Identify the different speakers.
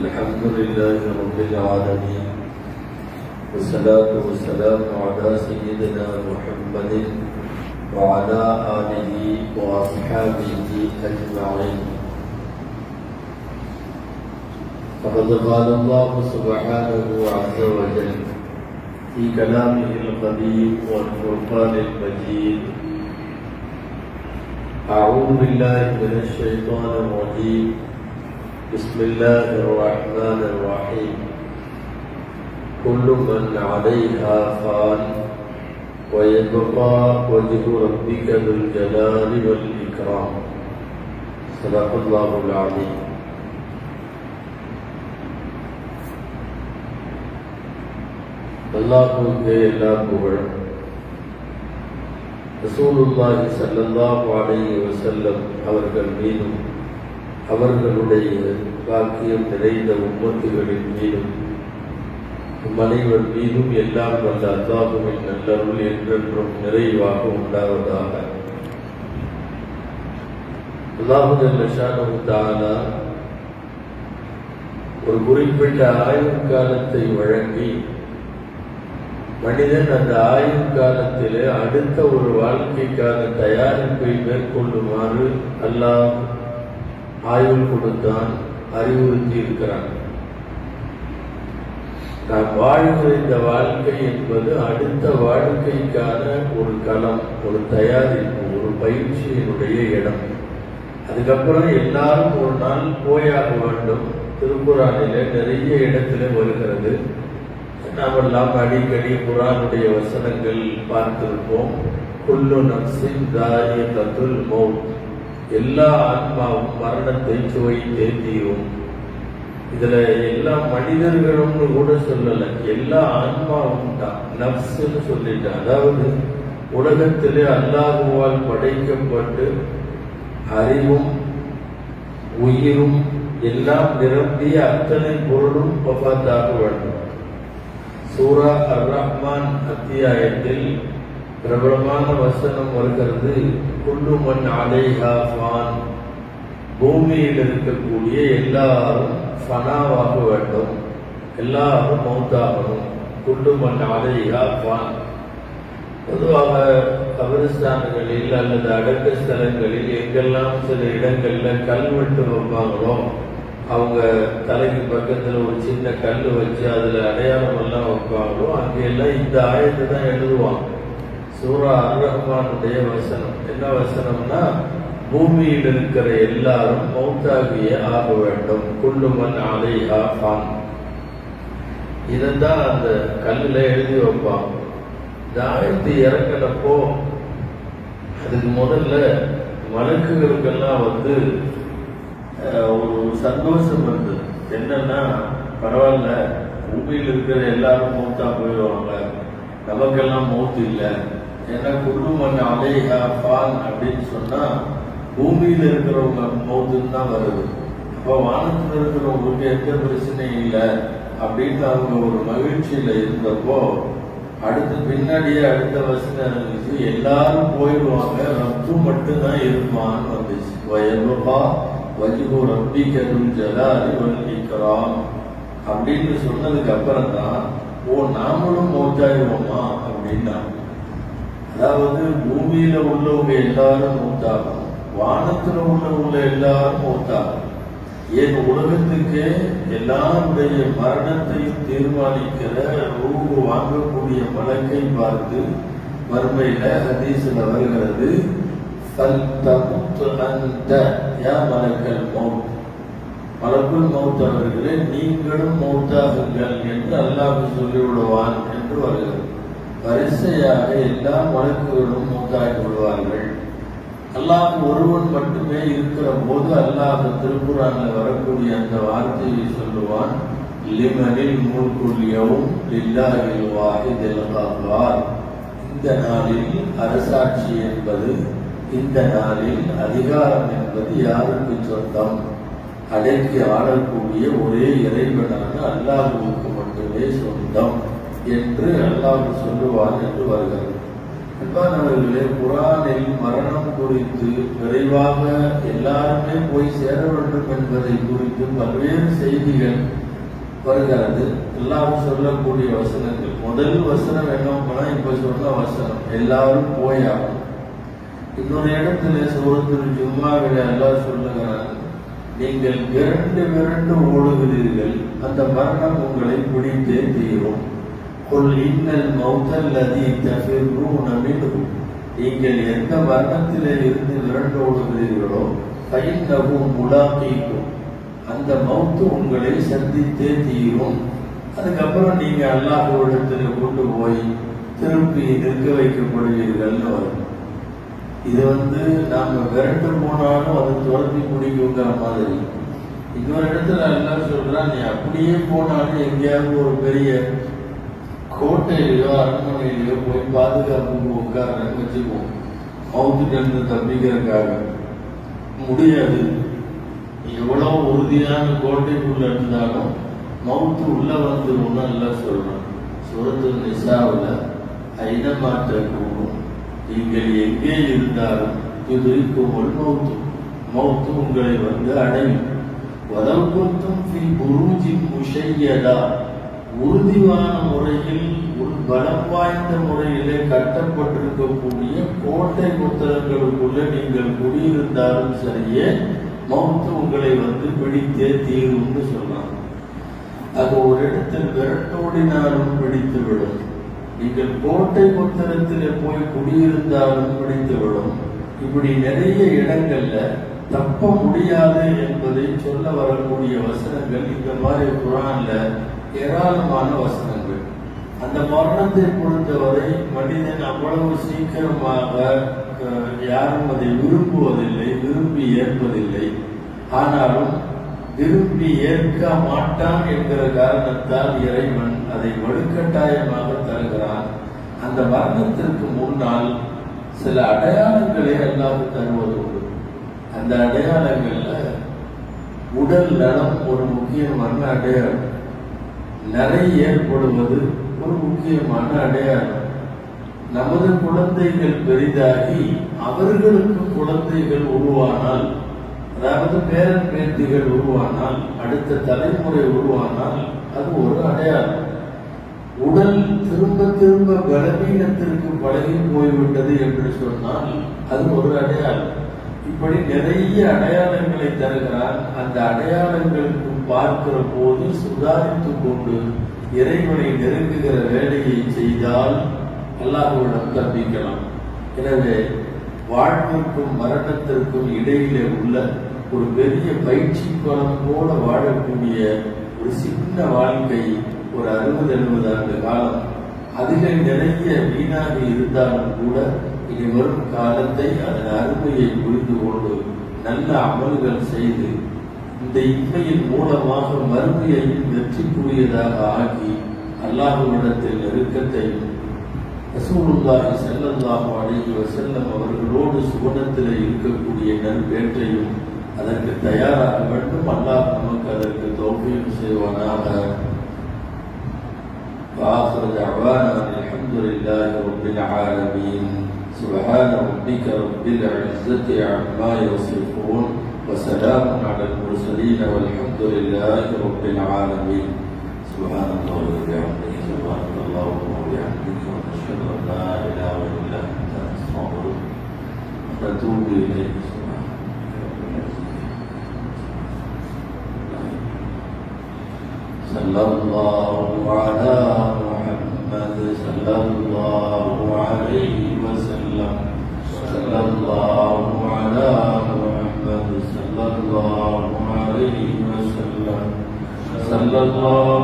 Speaker 1: الحمد لله رب العالمين. والصلاة والسلام على سيدنا محمد وعلى آله وأصحابه أجمعين. فقد قال الله سبحانه عز وجل في كلامه القديم والفرقان المجيد أعوذ بالله من الشيطان الرجيم. بسم الله الرحمن الرحيم كل من عليها فان ويبقى وجه ربك ذو الجلال والإكرام صدق الله العظيم அல்லாஹுக்கே எல்லா புகழும் ரசூலுல்லாஹி ஸல்லல்லாஹு அலைஹி வஸல்லம் அவர்கள் மீதும் அவர்களுடைய பாக்கியம் நிறைந்த உம்மத்துகளின் மீதும் மனைவர் மீதும் எல்லாம் வந்த அல்லாஹுவின் நல்லருள் என்றென்றும் நிறைவாக உண்டாவதாக. அல்லாஹு ஒரு குறிப்பிட்ட ஆய்வு காலத்தை வழங்கி மனிதன் அந்த ஆய்வு காலத்திலே அடுத்த ஒரு வாழ்க்கைக்கான தயாரிப்பை மேற்கொள்ளுமாறு அல்லாஹ் ஆய்வு கொடுத்தான் அறிவுறுத்தி இருக்கிறான். நாம் வாழ்கிற இந்த வாழ்க்கை என்பது அடுத்த வாழ்க்கைக்கான ஒரு களம் ஒரு தயாரிப்பு ஒரு பயிற்சியினுடைய இடம். அதுக்கப்புறம் எல்லாரும் ஒரு நாள் போயாக வேண்டும். திருக்குறானில நிறைய இடத்துல வருகிறது. நாமெல்லாம் அடிக்கடி குரானுடைய வசனங்கள் பார்த்திருப்போம். குல்லு நப்சின் தாரியத்துல் மௌத். எல்லா ஆன்மாவும் மரணத்தை சுவை தேர்த்தியும் இதுல எல்லா மனிதர்களும்னு கூட சொல்லல. எல்லா ஆன்மாவும் தான். நப்சுன்னு சொல்லிட்டு அதாவது உலகத்திலே அல்லாஹுவால் படைக்கப்பட்டு அறிவும் உயிரும் எல்லாம் நிரம்பிய அத்தனை பொருளும் பபாத்தாக வேண்டும் சூரா அர் ரஹ்மான் அத்தியாயத்தில் பிரபலமான வசனம் வருகிறது குண்டு மண் அலைஹான் ஃபான். பூமியில் இருக்கக்கூடிய எல்லாரும் ஃபனாவாக வேண்டும் எல்லாரும் மௌத்தாகணும். குண்டு மண் அலைஹான் ஃபான். பொதுவாக கபிரஸ்தான்களில் அல்லது அடக்க ஸ்தலங்களில் எங்கெல்லாம் சில இடங்கள்ல கல்வெட்டு வைப்பாங்களோ அவங்க தலைக்கு பக்கத்தில் ஒரு சின்ன கல் வச்சு அதில் அடையாளம் எல்லாம் வைப்பாங்களோ அங்கெல்லாம் இந்த ஆயத்தை தான் எழுதுவாங்க. சூரா அர்ரஹ்மானுடைய வசனம். என்ன வசனம்னா பூமியில் இருக்கிற எல்லாரும் மௌத்தாகிய ஆக வேண்டும். குள்ளுமன் அலைஹா ஃபான் இதைத்தான் அந்த கல்லில் எழுதி வைப்பாங்க. இந்த ஆயத்து அதுக்கு முதல்ல வழக்குகளுக்கெல்லாம் வந்து ஒரு சந்தோஷம் இருந்தது என்னன்னா பரவாயில்ல பூமியில் இருக்கிற எல்லாரும் மூத்தா போயிடுவாங்க. நமக்கெல்லாம் மூத்து இல்லை. ஏன்னா குடும்பம் அலேஹா பால் அப்படின்னு சொன்னா பூமியில இருக்கிறவங்க மௌத்துன்னு தான் வருது. அப்போ வானத்தில் இருக்கிறவங்களுக்கு எந்த பிரச்சனையும் இல்லை அப்படின்னு அவங்க ஒரு மகிழ்ச்சியில இருந்தப்போ அடுத்து பின்னாடியே அடுத்த வசனம் இருந்துச்சு எல்லாரும் போயிடுவாங்க ரத்து மட்டும்தான் இருப்பான்னு வந்துச்சு. வயலுபா வஜ்ஹு ரப்பிகருள் ஜலாலி வல் இக்ராம். அப்படின்னு சொன்னதுக்கு அப்புறம் தான் ஓ நாமளும் மௌத்தாயிடுவோமா? அப்படின்னா அதாவது பூமியில உள்ளவங்க எல்லாரும் மௌத்தாகும் வானத்துல உள்ளவங்க எல்லாரும் மௌத்தாகும் என் உலகத்துக்கு எல்லாருடைய மரணத்தையும் தீர்மானிக்கிற ரூபு வாங்கக்கூடிய வழக்கை பார்த்து மறுமையில ஹதீஸ்ல வருகிறது மலக்குள் மௌத். அவர்களே நீங்களும் மௌத்தாகுங்கள் என்று அல்லாஹ் சொல்லிவிடுவான் என்று வருகிறது. வரிசையாக எல்லா வழக்குகளும் மௌத்தாகி விடுவார்கள் அல்லாஹ் ஒருவன் மட்டுமே இருக்கிற போது அல்லாஹ் திருக்குறானில் வரக்கூடிய அந்த வார்த்தையை சொல்லுவான் லிமனில் மூல்குல் யவும் லில்லாஹில் வாஹிதில் இந்த நாளில் அரசாட்சி என்பது இந்த நாளில் அதிகாரம் என்பது யாருக்கு சொந்தம்? அடக்கி ஆடக்கூடிய ஒரே இறைவனான அல்லாஹுவுக்கு மட்டுமே சொந்தம். என்று அல்லாஹ் சொல்லுவார் என்று வருகிறது. அன்பானவர்களே குரானில் மரணம் குறித்து விரைவாக எல்லாருமே போய் சேர வேண்டும் என்பதை குறித்து பல்வேறு செய்திகள் வருகிறது. எல்லாம் சொல்லக்கூடிய வசனங்கள். முதல் வசனம் என்னன்னா இப்ப சொன்ன வசனம் எல்லாரும் போயாகும் இன்னொரு இடத்துல சோதத்தில் ஜும்மாவில் எல்லாம் சொல்லுகிறாங்க நீங்கள் விரண்டு விரண்டு ஓடுகிறீர்கள் அந்த மரணம் உங்களை பிடித்தே தீரும். قل إن الموت الذي تفرون منه நீங்கள் எந்த மரணத்திலே இருந்து விரண்டு ஓடுகிறீர்களோ ஃபைன்னஹு முலாக்கீக்கும் அந்த மௌத்து உங்களை சந்தித்தே தீரும். அதுக்கப்புறம் நீங்க அல்லாஹ்விடத்தில் கொண்டு போய் திருப்பி நிற்க வைக்கப்படுவீர்கள்னு வரும். இது வந்து நாம விரண்டு போனாலும் அதை துரத்தி முடிக்குங்கிற மாதிரி. இன்னொரு இடத்துல எல்லாம் சொல்றான் நீ அப்படியே போனாலும் எங்கேயாவது ஒரு பெரிய கோட்டையிலோ அரண்மனையிலோ போய் பாதுகாப்பு உட்கார்றன்னு வச்சுக்குவோம் மவுத்துட்டு தப்பிக்கிறதுக்காக முடியாது எவ்வளவு உறுதியான கோட்டைக்குள்ள இருந்தாலும் மவுத்து உள்ள வந்து எல்லாம் சொல்றோம் சுரத்து நிசாவில் ஐனமாற்ற கூடும் நீங்கள் எங்கே இருந்தாலும் இதுக்கும் மவுத்து மவுத்து உங்களை வந்து அடையும் வதவுக்கும் ஃபி புரூஜின் முஷையதா உறுதியான முறையில் ஒரு பலம் வாய்ந்த முறையிலே கட்டப்பட்டிருக்கக்கூடிய கோட்டை புத்தகங்களுக்குள்ள நீங்கள் குடியிருந்தாலும் சரியே மௌத்து உங்களை வந்து பிடித்தே தீரும்னு சொன்னாங்க. அது ஒரு இடத்தில் விரட்டோடினாலும் பிடித்துவிடும். நீங்கள் கோட்டை புத்தகத்திலே போய் குடியிருந்தாலும் பிடித்துவிடும். இப்படி நிறைய இடங்கள்ல தப்ப முடியாது என்பதை சொல்ல வரக்கூடிய வசனங்கள் இந்த மாதிரி குரான்ல ஏராளமான வசனங்கள். அந்த மரணத்தை பொறுத்தவரை மனிதன் அவ்வளவு சீக்கிரமாக யாரும் அதை விரும்புவதில்லை விரும்பி ஏற்பதில்லை. ஆனாலும் விரும்பி ஏற்க மாட்டான் என்கிற காரணத்தால் இறைவன் அதை வலுக்கட்டாயமாக தருகிறான். அந்த மரணத்திற்கு முன்னால் சில அடையாளங்களை அல்லாது தருவது உண்டு. அந்த அடையாளங்கள்ல உடல் நலம் ஒரு முக்கியமான அடையாளம் நிறை ஏற்படுவது ஒரு முக்கியமான அடையாளம். நமது குழந்தைகள் பெரிதாகி அவர்களுக்கு குழந்தைகள் உருவானால் அதாவது பேரன் பேத்திகள் உருவானால் அடுத்த தலைமுறை உருவானால் அது ஒரு அடையாளம். உடல் திரும்ப திரும்ப பலவீனத்திற்கு பழகி போய்விட்டது என்று சொன்னால் அது ஒரு அடையாளம். இப்படி நிறைய அடையாளங்களை தருகிறான் அந்த அடையாளங்களுக்கு பார்க்கிற போது சுதாரித்துக் கொண்டு இறைவனை நெருங்குகிற வேலையை செய்தால் அல்லாஹுவிடம் தப்பிக்கலாம் எனவே வாழ்விற்கும் மரணத்திற்கும் இடையிலே உள்ள ஒரு பெரிய பயிற்சி குளம் போல வாழக்கூடிய ஒரு சின்ன வாழ்க்கை ஒரு அறுபது எழுபது ஆண்டு காலம். அதில் நிறைய வீணாக இருந்தாலும் கூட இனி வரும் காலத்தை அதன் அருமையை புரிந்து கொண்டு நல்ல அமல்கள் செய்து இந்த இன்மையின் மூலமாக மறுமையையும் வெற்றிக்குரியதாக ஆக்கி அல்லாஹுவிடத்தில் நெருக்கத்தையும் ரசூலுல்லாஹி ஸல்லல்லாஹு அலைஹி வஸல்லம் அவர்களோடு சுவனத்தில் இருக்கக்கூடிய நல்வேற்றையும் அதற்கு தயாராக வேண்டும் அல்லாஹ் நமக்கு அதற்கு தௌஃபீக் செய்வானாக وآخر دعوانا أن الحمد لله رب العالمين سبحان ربك رب العزة عما يصفون وسلام على المرسلين والحمد لله رب العالمين. سبحان الله وبحمده سبحان الله وبحمدك ونشهد أن لا إله إلا أنت نستغفرك ونتوب إليك. صلى الله على محمد صلى الله الله